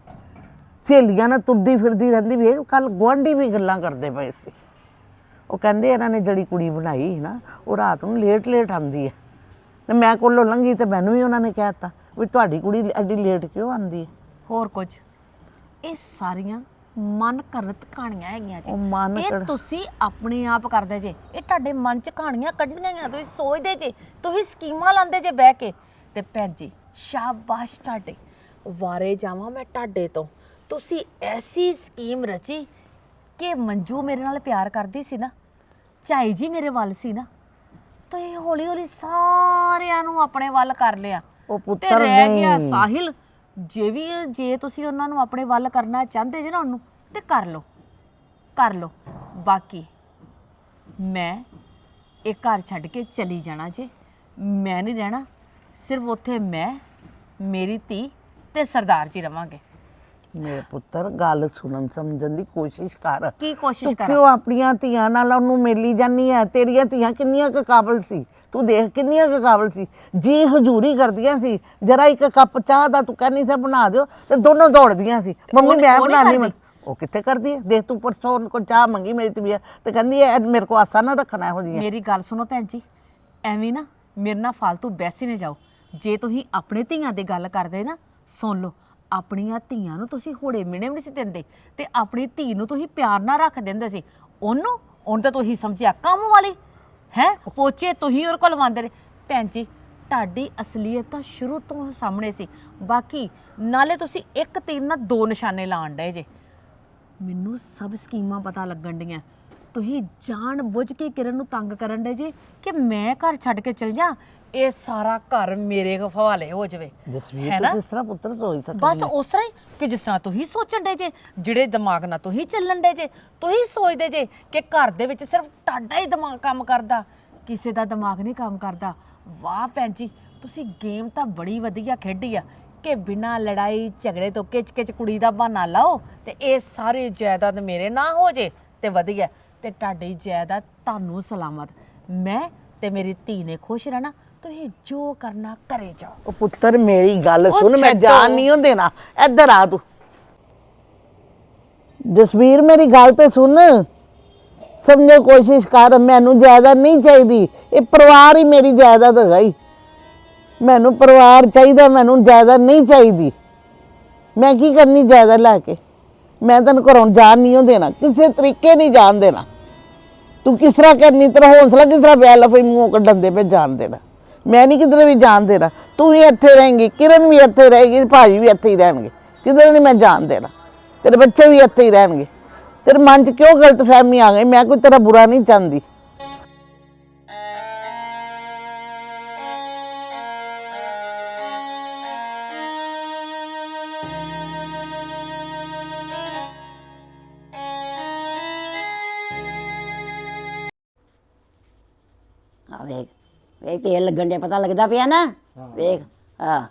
ਸਹੇਲੀਆਂ ਨਾਲ ਤੁਰਦੀ ਫਿਰਦੀ ਰਹਿੰਦੀ ਵੀ ਕੱਲ ਗੁਆਂਢੀ ਵੀ ਗੱਲਾਂ ਕਰਦੇ ਪਏ ਸੀ। ਉਹ ਕਹਿੰਦੇ ਇਹਨਾਂ ਨੇ ਜਿਹੜੀ ਕੁੜੀ ਬਣਾਈ ਸੀ ਨਾ, ਉਹ ਰਾਤ ਨੂੰ ਲੇਟ ਲੇਟ ਆਉਂਦੀ ਹੈ। ਤੇ ਮੈਂ ਕੋਲੋਂ ਲੰਘੀ ਤੇ ਮੈਨੂੰ ਵੀ ਉਹਨਾਂ ਨੇ ਕਹਿ ਦਿੱਤਾ ਵੀ ਤੁਹਾਡੀ ਕੁੜੀ ਐਡੀ ਲੇਟ ਕਿਉਂ ਆਉਂਦੀ ਹੈ? ਹੋਰ ਕੁਝ। ਇਹ ਸਾਰੀਆਂ ਮਨ ਕਰਤ ਕਹਾਣੀਆਂ ਹੈਗੀਆਂ ਜੀ। ਉਹ ਮਨ ਇਹ ਕਰ- ਤੁਸੀਂ ਆਪਣੇ ਆਪ ਕਰਦੇ ਜੇ। ਇਹ ਤੁਹਾਡੇ ਮਨ 'ਚ ਕਹਾਣੀਆਂ ਕੱਢੀਆਂ ਆ ਤੁਸੀਂ ਸੋਚਦੇ ਜੇ। ਤੁਸੀਂ ਸਕੀਮਾਂ ਲਾਉਂਦੇ ਜੇ ਬਹਿ ਕੇ। ਤੇ ਭੈਣ ਜੀ ਸ਼ਾਬਾਸ਼ ਤੁਹਾਡੇ। ਵਾਰੇ ਜਾਵਾਂ ਮੈਂ ਤੁਹਾਡੇ ਤੋਂ। ਤੁਸੀਂ ਐਸੀ ਸਕੀਮ ਰਚੀ ਕਿ ਮੰਜੂ ਮੇਰੇ ਨਾਲ ਪਿਆਰ ਕਰਦੀ ਸੀ ਨਾ ਝਾਈ ਜੀ ਮੇਰੇ ਵੱਲ ਸੀ ਨਾ ਤੇ ਹੌਲੀ ਹੌਲੀ ਸਾਰਿਆਂ ਨੂੰ ਆਪਣੇ ਵੱਲ ਕਰ ਲਿਆ। ਉਹ ਤੇ ਪੁੱਤਰ ਰਹਿ ਗਿਆ ਨਹੀਂ। ਸਾਹਿਲ। ਜੇ ਵੀ ਜੇ ਤੁਸੀਂ ਉਹਨਾਂ ਨੂੰ ਆਪਣੇ ਵੱਲ ਕਰਨਾ ਚਾਹੁੰਦੇ ਜੇ ਨਾ ਉਹਨੂੰ ਤੇ ਕਰ ਲਓ। ਕਰ ਲਓ। ਬਾਕੀ ਮੈਂ ਇਹ ਘਰ ਛੱਡ ਕੇ ਚਲੀ ਜਾਣਾ ਜੇ। ਮੈਂ ਨਹੀਂ ਰਹਿਣਾ। ਸਿਰਫ ਉੱਥੇ ਮੈਂ ਮੇਰੀ ਧੀ ਤੇ ਸਰਦਾਰ ਜੀ ਰਵਾਂਗੇ। ਮੇਰੇ ਪੁੱਤਰ ਗੱਲ ਸੁਣਨ ਸਮਝਣ ਦੀ ਕੋਸ਼ਿਸ਼ ਕਰ। ਕੀ ਕੋਸ਼ਿਸ਼ ਤੂੰ ਕਰਾਂ? ਕਿਉਂ ਆਪਣੀਆਂ ਧੀਆਂ ਨਾਲ ਉਹਨੂੰ ਮਿਲੀ ਜਾਨੀ ਹੈ ਤੇਰੀਆਂ ਧੀਆਂ ਕਿੰਨੀਆਂ ਕੁ ਕਾਬਲ ਸੀ? ਤੂੰ ਦੇਖ ਕਿੰਨੀਆਂ ਕੁ ਕਾਬਲ ਸੀ। ਜੀ ਹਜ਼ੂਰੀ ਕਰਦੀਆਂ ਸੀ। ਜਰਾ ਇੱਕ ਕੱਪ ਚਾਹ ਦਾ ਤੂੰ ਕਹਿੰਦੀ ਸੀ ਬਣਾ ਦਿਓ ਤੇ ਦੋਨੋਂ ਦੌੜਦੀਆਂ ਸੀ। ਮੰਮੀ ਮੈਂ ਬਣਾਣੀ ਕਰਦੀ। ਉਹ ਕਿੱਥੇ ਕਰਦੀ ਹੈ ਦੇਖ ਤੂੰ ਪਰਸੋਂ ਉਹਨੂੰ ਕੋਲ ਚਾਹ ਮੰਗੀ ਮੇਰੀ ਤਬੀਅਤ ਤੇ ਕਹਿੰਦੀ ਹੈ ਮੇਰੇ ਕੋ ਆਸਾ ਨਾ ਰੱਖਣਾ ਇਹੋ ਜਿਹੀਆਂ। ਮੇਰੀ ਗੱਲ ਸੁਣੋ ਭੈਣ ਜੀ। ਐਵੇਂ ਨਾ ਮੇਰੇ ਨਾਲ ਫालतू ਬੈਸੀ ਨਾ ਜਾਓ। ਜੇ ਤੁਸੀਂ ਆਪਣੇ ਧੀਆਂ ਦੀ ਗੱਲ ਕਰਦੇ ਨਾ ਸੁਣ ਲਓ ਆਪਣੀਆਂ ਧੀਆਂ ਨੂੰ ਤੁਸੀਂ ਹੋੜੇ ਮਿਹਣੇ ਵੀ ਨਹੀਂ ਸੀ ਦਿੰਦੇ ਤੇ ਆਪਣੀ ਧੀ ਨੂੰ ਤੁਸੀਂ ਪਿਆਰ ਨਾਲ ਰੱਖ ਦਿੰਦੇ ਸੀ। ਉਹਨੂੰ ਹੁਣ ਤਾਂ ਤੁਸੀਂ ਸਮਝਿਆ ਕੰਮ ਵਾਲੀ। ਹੈ? ਪੋਚੇ ਤੁਸੀਂ ਉਹਦੇ ਕੋਲ ਲਵਾਉਂਦੇ ਨੇ ਭੈਣ ਜੀ ਤੁਹਾਡੀ ਅਸਲੀਅਤ ਤਾਂ ਸ਼ੁਰੂ ਤੋਂ ਸਾਹਮਣੇ ਸੀ। ਬਾਕੀ ਨਾਲੇ ਤੁਸੀਂ ਇੱਕ ਤੀਰ ਨਾਲ ਦੋ ਨਿਸ਼ਾਨੇ ਲਾਣ ਡਏ ਜੇ। ਮੈਨੂੰ ਸਭ ਸਕੀਮਾਂ ਪਤਾ ਲੱਗਣ ਡੀਆਂ। ਤੁਸੀਂ ਜਾਣ ਬੁੱਝ ਕੇ ਕਿਰਨ ਨੂੰ ਤੰਗ ਕਰਨ ਦੇ ਜੇ ਕਿ ਮੈਂ ਘਰ ਛੱਡ ਕੇ ਚਲ ਜਾ ਇਹ ਸਾਰਾ ਘਰ ਮੇਰੇ ਹਵਾਲੇ ਹੋ ਜਾਵੇ। ਜਸਵੀਰ ਹੈ ਤੂੰ? ਕਿਸ ਤਰ੍ਹਾਂ ਪੁੱਤਰ ਸੋਚ ਸਕਦੀ ਬਸ ਹੈ? ਉਸ ਤਰ੍ਹਾਂ ਹੀ ਕਿ ਜਿਸ ਤਰ੍ਹਾਂ ਤੁਸੀਂ ਸੋਚਣ ਦੇ ਜੇ, ਜਿਹੜੇ ਦਿਮਾਗ ਨਾਲ ਤੁਸੀਂ ਚੱਲਣ ਦੇ ਜੇ, ਤੁਸੀਂ ਸੋਚਦੇ ਜੇ ਕਿ ਘਰ ਦੇ ਵਿੱਚ ਸਿਰਫ ਤੁਹਾਡਾ ਹੀ ਦਿਮਾਗ ਕੰਮ ਕਰਦਾ, ਕਿਸੇ ਦਾ ਦਿਮਾਗ ਨਹੀਂ ਕੰਮ ਕਰਦਾ। ਵਾਹ ਭੈਣ ਜੀ, ਤੁਸੀਂ ਗੇਮ ਤਾਂ ਬੜੀ ਵਧੀਆ ਖੇਡੀ ਆ ਕਿ ਬਿਨਾਂ ਲੜਾਈ, ਝਗੜੇ ਤੋਂ ਕਿਚ ਕਿਚ ਕੁੜੀ ਦਾ ਬਹਾਨਾ ਲਾਓ ਤੇ ਇਹ ਸਾਰੇ ਜਾਇਦਾਦ ਮੇਰੇ ਨਾਂ ਹੋ ਜੇ ਤੇ ਵਧੀਆ। ਤੇ ਤੁਹਾਡੀ ਜਾਇਦਾਦ ਤੁਹਾਨੂੰ ਸਲਾਮਤ। ਮੈਂ ਤੇ ਮੇਰੀ ਧੀ ਨੇ ਖੁਸ਼ ਰਹਿਣਾ ਤੁਸੀਂ ਜੋ ਕਰਨਾ ਕਰੇ ਜਾਓ। ਉਹ ਪੁੱਤਰ ਮੇਰੀ ਗੱਲ ਉਹ ਸੁਣ ਮੈਂ ਛੱਡੋ। ਜਾਣ ਨਹੀਂ ਉਹ ਦੇਣਾ। ਇੱਧਰ ਆ ਤੂੰ। ਜਸਵੀਰ ਮੇਰੀ ਗੱਲ ਤੇ ਸੁਣ। ਸਮਝੋ ਕੋਸ਼ਿਸ਼ ਕਰ ਮੈਨੂੰ ਜਾਇਦਾਦ ਨਹੀਂ ਚਾਹੀਦੀ। ਇਹ ਪਰਿਵਾਰ ਹੀ ਮੇਰੀ ਜਾਇਦਾਦ ਹੈਗਾ ਹੀ ਮੈਨੂੰ ਪਰਿਵਾਰ ਚਾਹੀਦਾ ਮੈਨੂੰ ਜਾਇਦਾਦ ਨਹੀਂ ਚਾਹੀਦੀ। ਮੈਂ ਕੀ ਕਰਨੀ ਜਾਇਦਾਦ ਲੈ ਕੇ? ਮੈਂ ਤੈਨੂੰ ਘਰੋਂ ਜਾਣ ਨਹੀਂ ਉਹ ਦੇਣਾ। ਕਿਸੇ ਤਰੀਕੇ ਨਹੀਂ ਜਾਣ ਦੇਣਾ। ਤੂੰ ਕਿਸ ਤਰ੍ਹਾਂ ਕਰਨੀ? ਤੇਰਾ ਹੌਸਲਾ ਕਿਸ ਤਰ੍ਹਾਂ ਪਿਆ? ਲਫਈ ਮੂੰਹ ਕੱਢਣ ਦੇ ਪੇ ਜਾਣ ਦੇਣਾ। ਮੈਂ ਨਹੀਂ ਕਿਧਰੇ ਵੀ ਜਾਣ ਦੇਣਾ। ਤੂੰ ਵੀ ਇੱਥੇ ਰਹੇਂਗੀ, ਕਿਰਨ ਵੀ ਇੱਥੇ ਰਹੇਗੀ, ਭਾਜੀ ਵੀ ਇੱਥੇ ਹੀ ਰਹਿਣਗੇ। ਕਿਧਰੇ ਨਹੀਂ ਮੈਂ ਜਾਣ ਦੇਣਾ। ਤੇਰੇ ਬੱਚੇ ਵੀ ਇੱਥੇ ਹੀ ਰਹਿਣਗੇ। ਤੇਰੇ ਮਨ 'ਚ ਕਿਉਂ ਗਲਤ ਫਹਿਮੀ ਆ ਗਈ? ਮੈਂ ਕੋਈ ਤੇਰਾ ਬੁਰਾ ਨਹੀਂ ਚਾਹੁੰਦੀ। ਵੇਖ ਤੇਲ ਲੱਗਣ ਦੇ ਪਤਾ ਲੱਗਦਾ ਪਿਆ ਨਾ? ਵੇਖ ਆ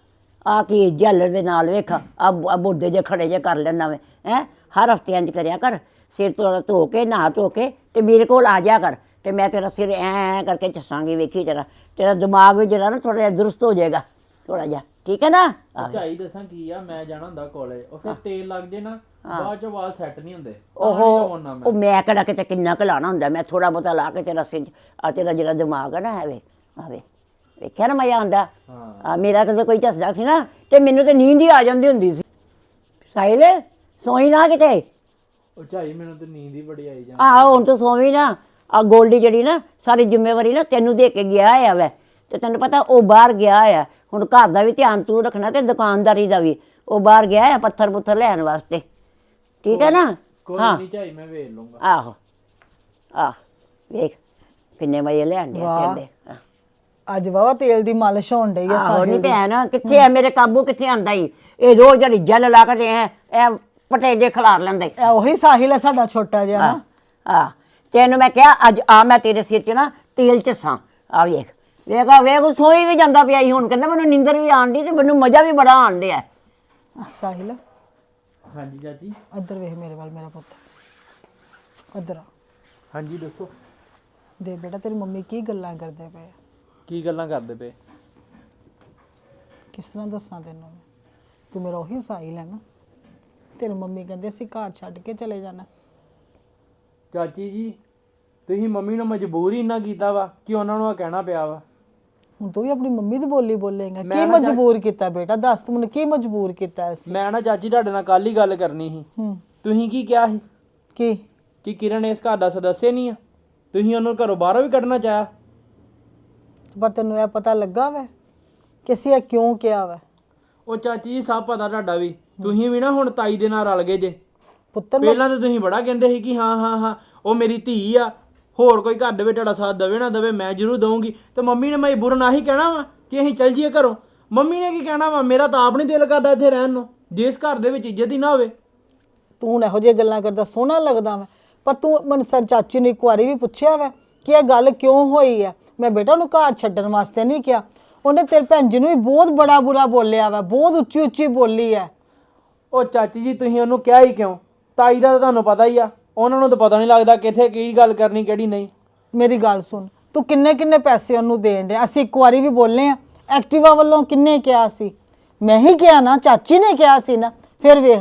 ਆ ਕੀ ਜੈਲਰ ਦੇ ਨਾਲ ਵੇਖ ਆ ਬੁੱਢੇ ਜੇ ਖੜੇ ਜੇ ਕਰ ਲੈਣਾ ਵੇ ਹੈ? ਹਰ ਹਫ਼ਤੇ ਇੰਜ ਕਰਿਆ ਕਰ ਸਿਰ ਤੋਂ ਧੋ ਕੇ ਨਹਾ ਧੋ ਕੇ ਤੇ ਮੇਰੇ ਕੋਲ ਆ ਜਾ ਕਰ ਤੇ ਮੈਂ ਤੇਰਾ ਸਿਰ ਐ ਕਰਕੇ ਚੱਸਾਂਗੀ ਵੇਖੀ ਤੇਰਾ ਤੇਰਾ ਦਿਮਾਗ ਵੀ ਜਿਹੜਾ ਨਾ ਥੋੜਾ ਜਿਹਾ ਦਰੁਸਤ ਹੋ ਜਾਏਗਾ ਥੋੜਾ ਜਿਹਾ ਠੀਕ ਹੈ ਨਾ। ਝਾਈ ਦੱਸਾਂ ਕੀ ਆ ਮੈਂ ਜਾਣਾ ਹੁੰਦਾ ਕਾਲਜ ਉਹ ਫਿਰ ਤੇਲ ਲੱਗ ਜੇ ਨਾ ਬਾਅਦ ਚੋਂ ਵਾਲ ਸੈੱਟ ਨਹੀਂ ਹੁੰਦੇ ਉਹ ਉਹ ਮੈਂ ਕਿਹੜਾ ਕਿਤੇ ਕਿੰਨਾ ਕੁ ਲਾਣਾ ਹੁੰਦਾ ਮੈਂ ਥੋੜਾ ਬਹੁਤਾ ਲਾ ਕੇ ਤੇਰਾ ਸਿਰ ਆ ਤੇਰਾ ਜਿਹੜਾ ਦਿਮਾਗ ਹੈ ਨਾ ਐਵੇਂ। ਆਵੇ। ਵੇਖਿਆ ਨਾ ਮਜ਼ਾ ਆਉਂਦਾ। ਹਾਂ। ਆ ਮੇਰਾ ਕਦੇ ਕੋਈ ਝੱਸਦਾ ਸੀ ਨਾ ਤੇ ਮੈਨੂੰ ਤੇ ਨੀਂਦ ਹੀ ਆ ਜਾਂਦੀ ਹੁੰਦੀ ਸੀ। ਸਾਹਿਲ ਸੋਈ ਨਾ ਕਿਤੇ? ਉਹ ਝਾਈ ਮੈਨੂੰ ਤੇ ਨੀਂਦ ਹੀ ਬੜੀ ਆਈ ਜਾਂ ਆਹ ਹੁਣ ਤਾਂ ਸੋਵੀ ਨਾ। ਆ ਗੋਲਡੀ ਜਿਹੜੀ ਨਾ ਸਾਰੀ ਜ਼ਿੰਮੇਵਾਰੀ ਨਾ ਤੈਨੂੰ ਦੇ ਕੇ ਗਿਆ ਆ ਵੈ। ਤੇ ਤੈਨੂੰ ਪਤਾ ਉਹ ਬਾਹਰ ਗਿਆ ਆ। ਹੁਣ ਘਰ ਦਾ ਵੀ ਧਿਆਨ ਤੂੰ ਰੱਖਣਾ ਤੇ ਦੁਕਾਨਦਾਰੀ ਦਾ ਵੀ। ਉਹ ਬਾਹਰ ਗਿਆ ਆ ਪੱਥਰ ਪੁੱਥਰ ਲੈਣ ਵਾਸਤੇ। ਠੀਕ ਹੈ ਨਾ? ਕੋਈ ਹਾਂ। ਨਹੀਂ ਝਾਈ ਮੈਂ ਵੇਖ ਲੂੰਗਾ। ਆਹੋ। ਆਹ ਵੇਖ। ਕਿੰਨੇ ਮਜ਼ੇ ਲੈਣ ਦੇ। ਚੱਲਦੇ। ਅੱਜ ਵਾਵਾ ਤੇਲ ਦੀ ਮਾਲਿਸ਼ ਹੋਣ ਡਈ ਆ ਆਹੋ ਨਹੀਂ ਭੈਣ ਕਿੱਥੇ ਆ? ਮੇਰੇ ਕਾਬੂ ਕਿੱਥੇ ਆਂਦਾ ਈ? ਇਹ ਰੋਜ਼ ਜਿਹੜੀ ਜਲ ਲਾ ਕੇ ਇਹ ਇਹ ਪਟੇ ਜੇ ਖਿਲਾਰ ਲੈਂਦਾ। ਈ। ਇਹ ਉਹੀ ਸਾਹਿਲ ਹੈ ਸਾਡਾ ਛੋਟਾ ਜਿਹਾ ਨਾ। ਆ ਤੈਨੂੰ ਮੈਂ ਕਿਹਾ ਅੱਜ ਆ ਮੈਂ ਤੇਰੇ ਸਿਰ 'ਚ ਨਾ ਤੇਲ ਚਸਾਂ ਆ ਵੇਖ ਵੇਖ ਵੇਖ ਸੋਈ ਵੀ ਜਾਂਦਾ ਪਿਆ ਸੀ ਹੁਣ। ਕਹਿੰਦਾ ਮੈਨੂੰ ਨਿੰਦਰ ਵੀ ਆਣ ਡਈ ਤੇ ਮੈਨੂੰ ਮਜ਼ਾ ਵੀ ਬੜਾ ਆਣ ਡਿਆ। ਸਾਹਿਲ। ਹਾਂਜੀ ਚਾਚੀ। ਇੱਧਰ ਵੇਖ ਮੇਰੇ ਵੱਲ ਮੇਰਾ ਪੁੱਤ। ਇੱਧਰ ਆ। ਹਾਂਜੀ ਦੱਸੋ। ਦੇ ਬੇਟਾ ਤੇਰੀ ਮੰਮੀ ਕੀ ਗੱਲਾਂ ਕਰਦੇ ਪਏ ਆ? ਕੀ ਗੱਲਾਂ ਕਰਦੇ ਪਏ? ਕਿਸ ਤਰ੍ਹਾਂ ਦੱਸਾਂ ਤੈਨੂੰ? ਮੈਂ? ਤੂੰ ਮੇਰਾ ਉਹੀ ਸਾਹਿਲ ਹੈ ਨਾ। ਤੇਰੀ ਮੰਮੀ ਕਹਿੰਦੇ ਸੀ ਘਰ ਛੱਡ ਕੇ ਚਲੇ ਜਾਣਾ। ਚਾਚੀ ਜੀ ਤੁਸੀਂ ਮੰਮੀ ਨੂੰ ਮਜਬੂਰ ਹੀ ਇੰਨਾ ਕੀਤਾ ਵਾ ਕਿ ਉਹਨਾਂ ਨੂੰ ਆ ਕਹਿਣਾ ਪਿਆ ਵਾ। ਹੁਣ ਤੂੰ ਵੀ ਆਪਣੀ ਮੰਮੀ ਦੀ ਬੋਲੀ ਬੋਲੇਗਾ। ਮੈਂ ਕੀ ਨਾ ਜਾ- ਮਜਬੂਰ ਕੀਤਾ ਬੇਟਾ? ਦੱਸ ਤੂੰ ਮੈਨੂੰ ਕੀ ਮਜਬੂਰ ਕੀਤਾ ਸੀ ਮੈਂ ਨਾ ਚਾਚੀ ਤੁਹਾਡੇ ਨਾਲ ਕੱਲ ਹੀ ਗੱਲ ਕਰਨੀ ਸੀ। ਹੂੰ। ਤੁਸੀਂ ਕੀ ਕਿਹਾ ਸੀ? ਕੀ? ਕਿ ਕਿਰਨ ਇਸ ਘਰ ਦਾ ਸਦੱਸਿਆ ਨਹੀਂ ਆ। ਤੁਸੀਂ ਉਹਨੂੰ ਘਰੋਂ ਬਾਹਰੋਂ ਵੀ ਕੱਢਣਾ ਚਾਹਿਆ। ਪਰ ਤੈਨੂੰ ਇਹ ਪਤਾ ਲੱਗਾ ਵੈ ਕਿ ਅਸੀਂ ਇਹ ਕਿਉਂ ਕਿਹਾ ਵੈ? ਉਹ ਚਾਚੀ ਜੀ ਸਭ ਪਤਾ ਤੁਹਾਡਾ ਵੀ। ਤੁਸੀਂ ਵੀ ਨਾ ਹੁਣ ਤਾਈ ਦੇ ਨਾਲ ਰਲ ਗਏ ਜੇ। ਪੁੱਤਰ ਮੈਂ- ਪਹਿਲਾਂ ਤਾਂ ਤੁਸੀਂ ਬੜਾ ਕਹਿੰਦੇ ਸੀ ਕਿ ਹਾਂ ਹਾਂ ਹਾਂ ਉਹ ਮੇਰੀ ਧੀ ਆ। ਹੋਰ ਕੋਈ ਘਰ ਦੇ ਵਿੱਚ ਤੁਹਾਡਾ ਸਾਥ ਦੇਵੇ ਨਾ ਦੇਵੇ ਮੈਂ ਜ਼ਰੂਰ ਦਊਂਗੀ। ਤੇ ਮੰਮੀ ਨੇ ਮਜਬੂਰਨ ਆਹੀ ਕਹਿਣਾ ਵਾ ਕਿ ਅਸੀਂ ਚੱਲ ਜੀਏ ਘਰੋਂ? ਮੰਮੀ ਨੇ ਕੀ ਕਹਿਣਾ ਵਾ? ਮੇਰਾ ਤਾਂ ਆਪ ਨਹੀਂ ਦਿਲ ਕਰਦਾ ਇੱਥੇ ਰਹਿਣ ਨੂੰ। ਜੇ ਇਸ ਘਰ ਦੇ ਵਿੱਚ ਇੱਜ਼ਤ ਹੀ ਨਾ ਹੋਵੇ। ਤੂੰ ਹੁਣ ਇਹੋ ਜਿਹੀਆਂ ਗੱਲਾਂ ਕਰਦਾ ਸੋਹਣਾ ਲੱਗਦਾ ਵੈ। ਪਰ ਤੂੰ ਮਨ ਸਰ ਚਾਚੀ ਨੇ ਇੱਕ ਵਾਰੀ ਵੀ ਪੁੱਛਿਆ ਵੈ ਕਿ ਇਹ ਗੱਲ ਕਿਉਂ ਹੋਈ ਹੈ ਮੈਂ ਬੇਟਾ ਉਹਨੂੰ ਘਰ ਛੱਡਣ ਵਾਸਤੇ ਨਹੀਂ ਕਿਹਾ। ਉਹਨੇ ਤੇਰੇ ਭੈਣ ਜੀ ਨੂੰ ਵੀ ਬਹੁਤ ਬੜਾ ਬੁਰਾ ਬੋਲਿਆ ਵੈ ਬਹੁਤ ਉੱਚੀ ਉੱਚੀ ਬੋਲੀ ਹੈ ਉਹ ਚਾਚੀ ਜੀ ਤੁਸੀਂ ਉਹਨੂੰ ਕਿਹਾ ਹੀ ਕਿਉਂ? ਤਾਈ ਦਾ ਤਾਂ ਤੁਹਾਨੂੰ ਪਤਾ ਹੀ ਆ ਉਹਨਾਂ ਨੂੰ ਤਾਂ ਪਤਾ ਨਹੀਂ ਲੱਗਦਾ ਕਿੱਥੇ ਕਿਹੜੀ ਗੱਲ ਕਰਨੀ ਕਿਹੜੀ ਨਹੀਂ। ਮੇਰੀ ਗੱਲ ਸੁਣ ਤੂੰ ਕਿੰਨੇ ਕਿੰਨੇ ਪੈਸੇ ਉਹਨੂੰ ਦੇਣ ਡਿਆ? ਅਸੀਂ ਇੱਕ ਵਾਰੀ ਵੀ ਬੋਲੇ ਆ ਐਕਟਿਵਾ ਵੱਲੋਂ ਕਿੰਨੇ ਕਿਹਾ ਸੀ? ਮੈਂ ਹੀ ਕਿਹਾ ਨਾ ਚਾਚੀ ਨੇ ਕਿਹਾ ਸੀ ਨਾ। ਫਿਰ ਵੇਖ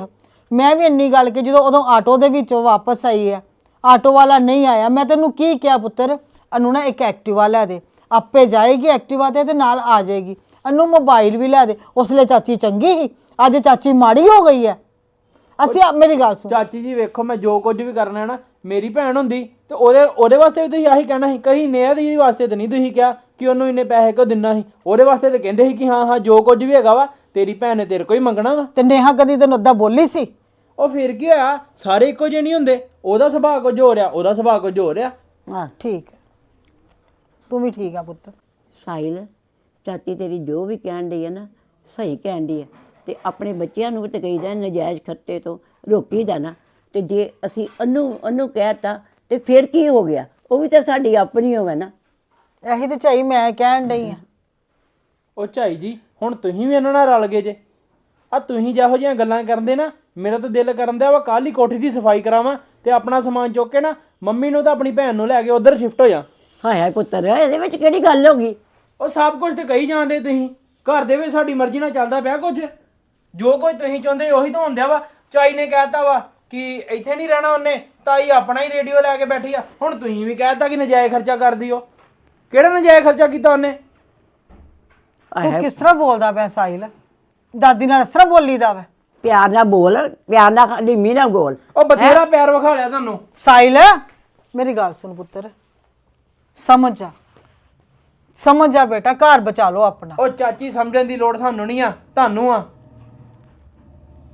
ਮੈਂ ਵੀ ਇੰਨੀ ਗੱਲ ਕਿ ਜਦੋਂ ਉਦੋਂ ਆਟੋ ਦੇ ਵਿੱਚੋਂ ਵਾਪਸ ਆਈ ਹੈ ਆਟੋ ਵਾਲਾ ਨਹੀਂ ਆਇਆ ਮੈਂ ਤੈਨੂੰ ਕੀ ਕਿਹਾ ਪੁੱਤਰ? ਅਨੂ ਨਾ ਇੱਕ ਐਕਟਿਵਾ ਲੈ ਦੇ। ਆਪੇ ਜਾਏਗੀ ਐਕਟਿਵਾ ਤੇ ਤੇ ਨਾਲ ਆ ਜਾਏਗੀ। ਅਨੂ ਮੋਬਾਈਲ ਵੀ ਲੈ ਦੇ। ਉਸ ਲਈ ਚਾਚੀ ਚੰਗੀ ਸੀ। ਅੱਜ ਚਾਚੀ ਮਾੜੀ ਹੋ ਗਈ ਹੈ। ਅਸੀਂ ਮੇਰੀ ਗੱਲ ਸੁਣ। ਚਾਚੀ ਜੀ ਵੇਖੋ ਮੈਂ ਜੋ ਕੁਝ ਵੀ ਕਰਨਾ ਹੈ ਨਾ ਮੇਰੀ ਭੈਣ ਹੁੰਦੀ ਤੇ ਉਹਦੇ ਉਹਦੇ ਵਾਸਤੇ ਵੀ ਤੁਸੀਂ ਆਹੀ ਕਹਿਣਾ ਸੀ। ਕਹੀਂ ਨੇਹਾ ਦੀ ਵਾਸਤੇ ਤਾਂ ਨਹੀਂ ਤੁਸੀਂ ਕਿਹਾ ਕਿ ਉਹਨੂੰ ਇੰਨੇ ਪੈਸੇ ਕਿਉਂ ਦਿੰਨਾ ਸੀ? ਉਹਦੇ ਵਾਸਤੇ ਤਾਂ ਕਹਿੰਦੇ ਸੀ ਕਿ ਹਾਂ ਹਾਂ ਜੋ ਕੁਝ ਵੀ ਹੈਗਾ ਵਾ ਤੇਰੀ ਭੈਣ ਨੇ ਤੇਰੇ ਕੋਈ ਮੰਗਣਾ ਵਾ। ਤੇ ਨੇਹਾ ਕਦੀ ਤੈਨੂੰ ਓਦਾਂ ਬੋਲੀ ਸੀ? ਉਹ ਫਿਰ ਕੀ ਹੋਇਆ? ਸਾਰੇ ਇੱਕੋ ਜਿਹੇ ਨਹੀਂ ਹੁੰਦੇ। ਉਹਦਾ ਸੁਭਾਅ ਕੁਝ ਹੋ ਰਿਹਾ ਉਹਦਾ ਸੁਭਾਅ ਕੁਝ ਹੋ ਰਿਹਾ ਹਾਂ ਠੀਕ ਹੈ। ਤੂੰ ਵੀ ਠੀਕ ਆ ਪੁੱਤ। ਸਾਹਿਲ ਚਾਚੀ ਤੇਰੀ ਜੋ ਵੀ ਕਹਿਣ ਡਈ ਹੈ ਨਾ ਸਹੀ ਕਹਿਣ ਡਈ ਹੈ ਤੇ ਆਪਣੇ ਬੱਚਿਆਂ ਨੂੰ ਵੀ ਤੇ ਕਹੀਦਾ ਨਜਾਇਜ਼ ਖਰਚੇ ਤੋਂ ਰੋਕੀਦਾ ਨਾ। ਤੇ ਜੇ ਅਸੀਂ ਅਨੂ ਅਨੂ ਕਹਿਤਾ ਤੇ ਫਿਰ ਕੀ ਹੋ ਗਿਆ? ਉਹ ਵੀ ਤਾਂ ਸਾਡੀ ਆਪਣੀ ਹੋਵੇ ਨਾ। ਇਹੀ ਤੇ ਚਾਹੀ ਮੈਂ ਕਹਿਣ ਡਈ ਆ। ਉਹ ਝਾਈ ਜੀ ਹੁਣ ਤੁਸੀਂ ਵੀ ਇਹਨਾਂ ਨਾਲ ਰਲ ਗਏ ਜੇ। ਆ ਤੁਸੀਂ ਜਿਹੋ ਜਿਹੀਆਂ ਗੱਲਾਂ ਕਰਦੇ ਨਾ ਮੇਰਾ ਤਾਂ ਦਿਲ ਕਰਨ ਦਿਆ ਵਾ ਕੱਲ ਹੀ ਕੋਠੀ ਦੀ ਸਫ਼ਾਈ ਕਰਾਵਾਂ ਤੇ ਆਪਣਾ ਸਮਾਨ ਚੁੱਕ ਕੇ ਨਾ ਮੰਮੀ ਨੂੰ ਤਾਂ ਆਪਣੀ ਭੈਣ ਨੂੰ ਲੈ ਕੇ ਉਧਰ ਸ਼ਿਫਟ ਹੋ ਜਾ। ਹਾਏ ਹਾਏ ਪੁੱਤਰ ਇਹਦੇ ਵਿੱਚ ਕਿਹੜੀ ਗੱਲ ਹੋ ਗਈ? ਉਹ ਸਭ ਕੁਝ ਤੇ ਕਹੀ ਜਾਂਦੇ ਤੁਸੀਂ। ਘਰ ਦੇ ਵਿੱਚ ਸਾਡੀ ਮਰਜ਼ੀ ਨਾਲ ਚੱਲਦਾ ਪਿਆ ਕੁਝ। ਜੋ ਕੁਝ ਤੁਸੀਂ ਚਾਹੁੰਦੇ ਉਹੀ ਤਾਂ ਹੁੰਦਿਆ ਵਾ। ਚਾਈ ਨੇ ਕਹਿਤਾ ਵਾ ਕਿ ਇੱਥੇ ਨਹੀਂ ਰਹਿਣਾ ਉਹਨੇ ਤਾਈ ਆਪਣਾ ਹੀ ਰੇਡੀਓ ਲੈ ਕੇ ਬੈਠੀ ਆ। ਹੁਣ ਤੁਸੀਂ ਵੀ ਕਹਿਤਾ ਕਿ ਨਜਾਇਜ਼ ਖਰਚਾ ਕਰਦੀ ਹੋ ਕਿਹੜਾ ਨਜਾਇਜ਼ ਖਰਚਾ ਕੀਤਾ ਉਹਨੇ? ਹਾਏ ਤੂੰ ਕਿਸ ਤਰ੍ਹਾਂ ਬੋਲਦਾ ਪਿਆ ਸਾਹਿਲ? ਦਾਦੀ ਨਾਲ ਇਸ ਤਰ੍ਹਾਂ ਬੋਲੀਦਾ ਵਾ? ਪਿਆਰ ਨਾਲ ਬੋਲ ਪਿਆਰ ਨਾਲ ਮੀਂਹ ਨਾਲ ਬੋਲ। ਉਹ ਬਥੇਰਾ ਪਿਆਰ ਵਿਖਾ ਲਿਆ ਤੁਹਾਨੂੰ। ਸਾਹਿਲ ਮੇਰੀ ਗੱਲ ਸੁਣ ਪੁੱਤਰ। ਸਮਝ ਜਾ। ਸਮਝ ਜਾ ਬੇਟਾ ਘਰ ਬਚਾ ਲਓ ਆਪਣਾ। ਉਹ ਚਾਚੀ ਸਮਝਣ ਦੀ ਲੋੜ ਸਾਨੂੰ ਨਹੀਂ ਆ ਤੁਹਾਨੂੰ ਆ।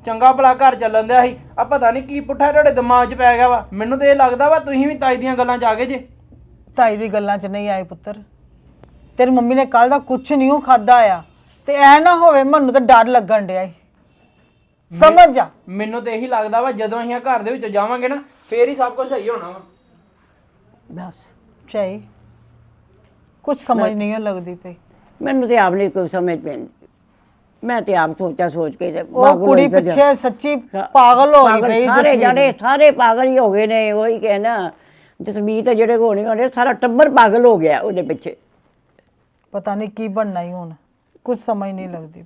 ਚੰਗਾ ਭਲਾ ਘਰ ਚੱਲਣ ਦਿਆ ਸੀ। ਆ ਪਤਾ ਨਹੀਂ ਕੀ ਪੁੱਠਾ ਤੁਹਾਡੇ ਦਿਮਾਗ 'ਚ ਪੈ ਗਿਆ ਵਾ। ਮੈਨੂੰ ਤੇ ਇਹ ਲੱਗਦਾ ਵਾ ਤੁਸੀਂ ਵੀ ਤਾਈ ਦੀਆਂ ਗੱਲਾਂ 'ਚ ਆ ਗਏ ਜੇ। ਤਾਈ ਦੀ ਗੱਲਾਂ 'ਚ ਨਹੀਂ ਆਏ ਪੁੱਤਰ। ਤੇਰੀ ਮੰਮੀ ਨੇ ਕੱਲ ਦਾ ਕੁਝ ਨਹੀਂ ਉਹ ਖਾਦਾ ਆ। ਤੇ ਐ ਨਾ ਹੋਵੇ ਮੈਨੂੰ ਤਾਂ ਡਰ ਲੱਗਣ ਡਿਆ ਈ। ਸਮਝ ਜਾ। ਮੈਨੂੰ ਤੇ ਇਹੀ ਲੱਗਦਾ ਵਾ ਜਦੋਂ ਅਸੀਂ ਆਹ ਘਰ ਦੇ ਵਿੱਚ ਜਾਵਾਂਗੇ ਨਾ ਫੇਰ ਹੀ ਸਭ ਕੁਝ ਸਹੀ ਹੋਣਾ ਵਾ। ਬਸ। ਚਾਹੀ ਕੁਝ ਸਮਝ ਨਹੀਂ ਓ ਲੱਗਦੀ ਪਈ। ਮੈਨੂੰ ਤੇ ਆਪ ਨਹੀਂ ਕੋਈ ਸਮਝ ਪੈਂਦੀ। ਮੈਂ ਤੇ ਆਪ ਸੋਚਾ ਸੋਚ ਕੇ ਤੇ ਉਹ ਪਾਗਲ ਕੁੜੀ ਹੋਈ ਪਿੱਛੇ ਸੱਚੀ ਪਾਗਲ ਪਾਗਲ ਪਈ ਸਾਰੇ ਜਸਮੀਤ। ਜਾਣੇ ਸਾਰੇ ਪਾਗਲ ਹੀ ਹੋ ਗਏ ਨੇ ਉਹੀ ਕਹਿਣਾ ਜਸਮੀਤ ਜਿਹੜੇ ਹੋਣੇ ਹੋਣੇ ਸਾਰਾ ਟੱਬਰ ਪਾਗਲ ਹੋ ਗਿਆ ਉਹਦੇ ਪਿੱਛੇ। ਪਤਾ ਨਹੀਂ ਕੀ ਬਣਨਾ ਹੀ ਹੁਣ ਕੁਝ ਸਮਝ ਨਹੀਂ ਲੱਗਦੀ।